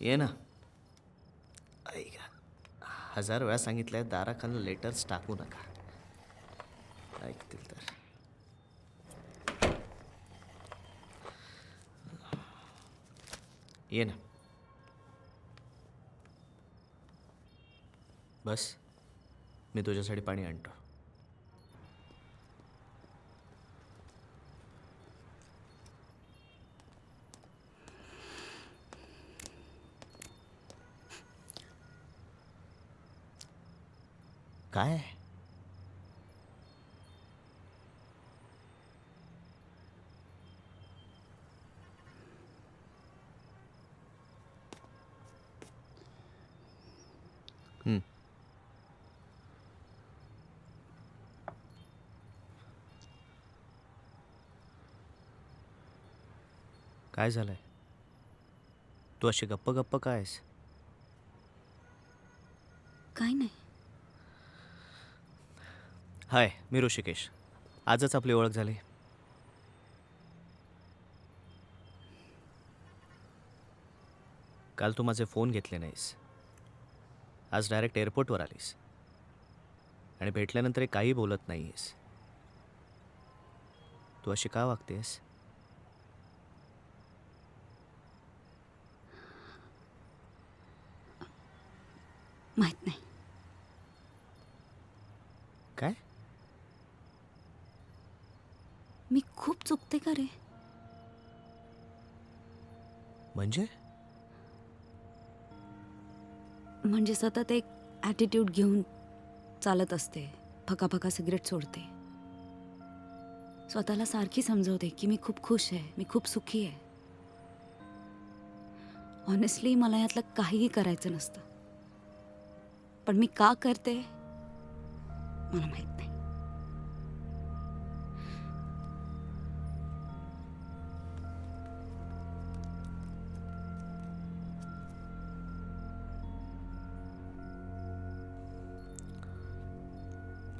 ये ना. ऐका हजार वेळा सांगितलंय दाराखाली लेटर्स टाकू नका. ऐकतील तर. ये ना. बस मी तुझ्यासाठी पाणी आणतो. काय हं. काय झालंय? तू अशी गप्प गप्प काय आहेस? काय नाही. हाय मी ऋषिकेश. आजच आपली ओळख झाली. काल तू माझे फोन घेतले नाहीस. आज डायरेक्ट एअरपोर्टवर आलीस. आणि भेटल्यानंतर काही बोलत नाहीयेस तू अशी का वागतेस? माहीत नाही काय मी खूप चुकते का रे? म्हणजे? म्हणजे सतत एक ॲटिट्यूड घेऊन चालत असते. फका फका सिगरेट सोडते. स्वतःला सारखी समजवते की मी खूप खुश आहे मी खूप सुखी आहे. ऑनेस्टली मला यातलं काहीही करायचं नसतं. पण मी का करते? मला माहीत नाही.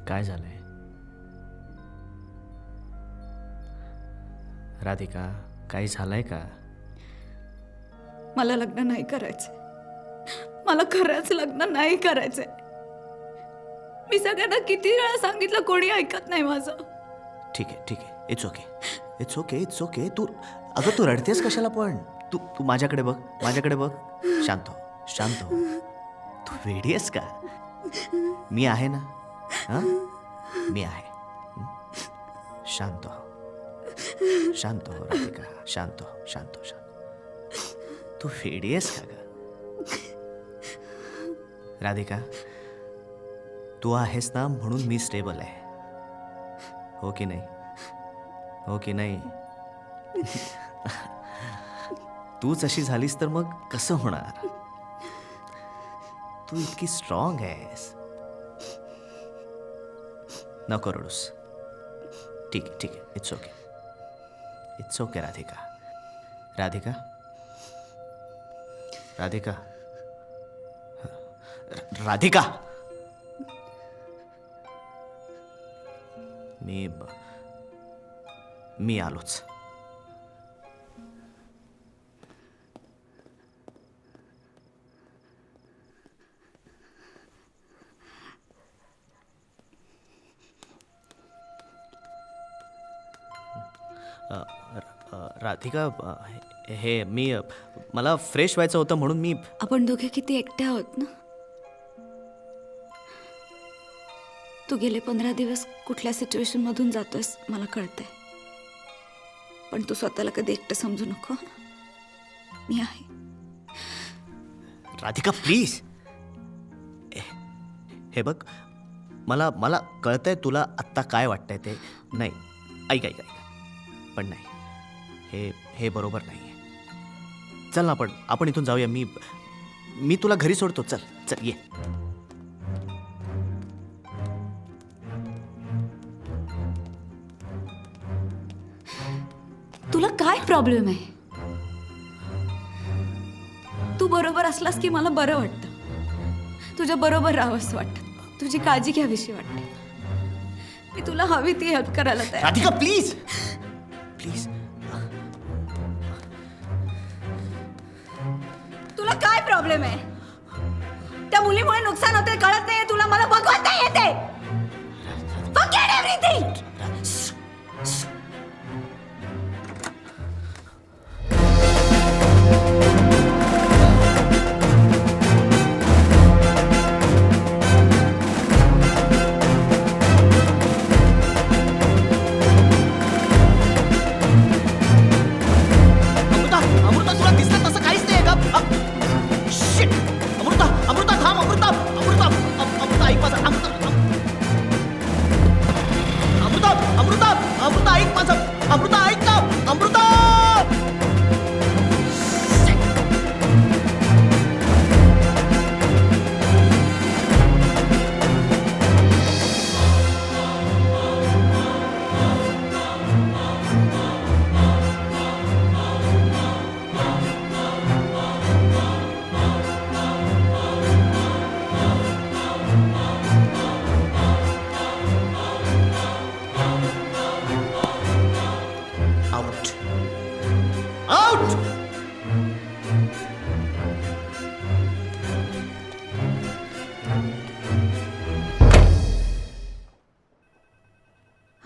काय झालंय? राधिका काही झालंय का? मला लग्न नाही करायचं मला खरंच लग्न नाही करायचंय. मी सगळ्यांना किती वेळा सांगितलं कोणी ऐकत नाही माझं. ठीक आहे ठीक आहे. It's okay it's okay it's okay तू अगं तू रडतेस कशाला पण? तू तू माझ्याकडे बघ माझ्याकडे बघ. शांत हो शांत हो. तू वेडी आहेस का? मी आहे ना? हां मी आहे शांत हो शांत हो राधिका शांत हो शांत हो शांत तू फेडी आहेस का ग राधिका तू आहेस ना म्हणून मी स्टेबल आहे हो की नाही हो की नाही तूच अशी झालीस तर मग कसं होणार तू इतकी स्ट्रॉंग आहेस नको रडूस ठीक आहे ठीक आहे. It's okay it's okay Radhika Radhika Radhika Radhika मी ब- मी आलोच राधिका हे- मी मला फ्रेश व्हायचं होतं म्हणून मी आपण दोघे किती एकटे आहोत ना? तू गेले पंधरा दिवस कुठल्या सिच्युएशन मधून जातोयस मला कळतंय. पण तू स्वतःला कधी एकटं समजू नको? मी आहे. राधिका प्लीज हे बघ मला मला कळतंय तुला आत्ता काय वाटतंय ते. नाही ऐक ऐक ऐक. पण नाही. हे हे बरोबर नाही आहे चल ना आपण आपण इथून जाऊया. मी मी तुला घरी सोडतो. चल चल ये. तुला काय प्रॉब्लेम आहे? तू बरोबर असलास की मला बरं वाटतं? तुझ्या बरोबर राहावंसं वाटतं. तुझी काळजी घ्यावीशी वाटते. मी तुला हवी ती हेल्प करायला तयार राधिका प्लीज प्लीज. तुला काय प्रॉब्लेम आहे? त्या मुलीमुळे नुकसान होते कळत नाहीये तुला. मला बघवत नाही येते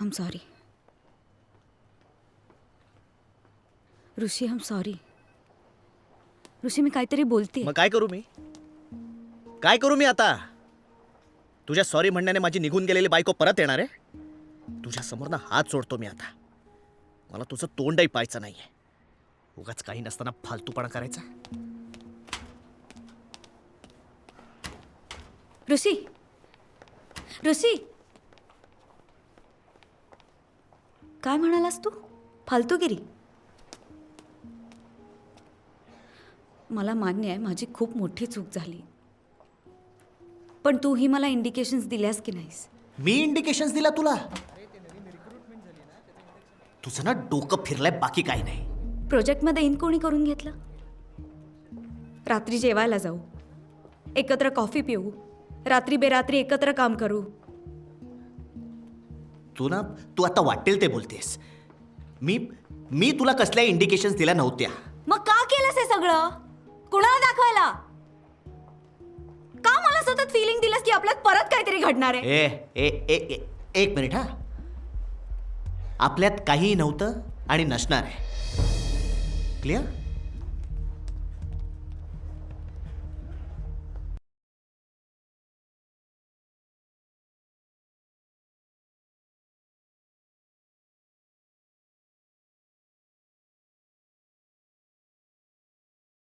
I'm sorry. Rishi Hum sorry ऋषी मी काहीतरी बोलते मग काय करू मी? काय करू मी आता? तुझ्या सॉरी म्हणण्याने माझी निघून गेलेली बायको परत येणार आहे? तुझ्या समोर ना हात सोडतो मी आता. मला तुझं तोंडही पाहायचं नाहीये. उगाच काही नसताना फालतूपणा करायचा. ऋषी ऋषी. काय म्हणालास तू? फालतूगिरी. मला मान्य आहे माझी खूप मोठी चूक झाली. पण तूही मला इंडिकेशन्स दिल्यास की नाहीस? मी इंडिकेशन्स दिला तुला? तुझं ना डोकं फिरलंय बाकी काही नाही. प्रोजेक्टमध्ये इन कोणी करून घेतलं? रात्री जेवायला जाऊ. एकत्र कॉफी पिऊ. रात्री बेरात्री एकत्र काम करू. तू ना तू आता वाटेल ते बोलतेस. मी मी तुला कसल्या इंडिकेशन्स दिल्या नव्हत्या. मग का केलंस हे सगळं? कुणाला दाखवायला? का मला सतत फिलिंग दिलंस की आपल्यात परत काहीतरी घडणार आहे? ए ए ए ए एक मिनिट हा. आपल्यात काहीही नव्हतं आणि नसणार आहे. क्लिअर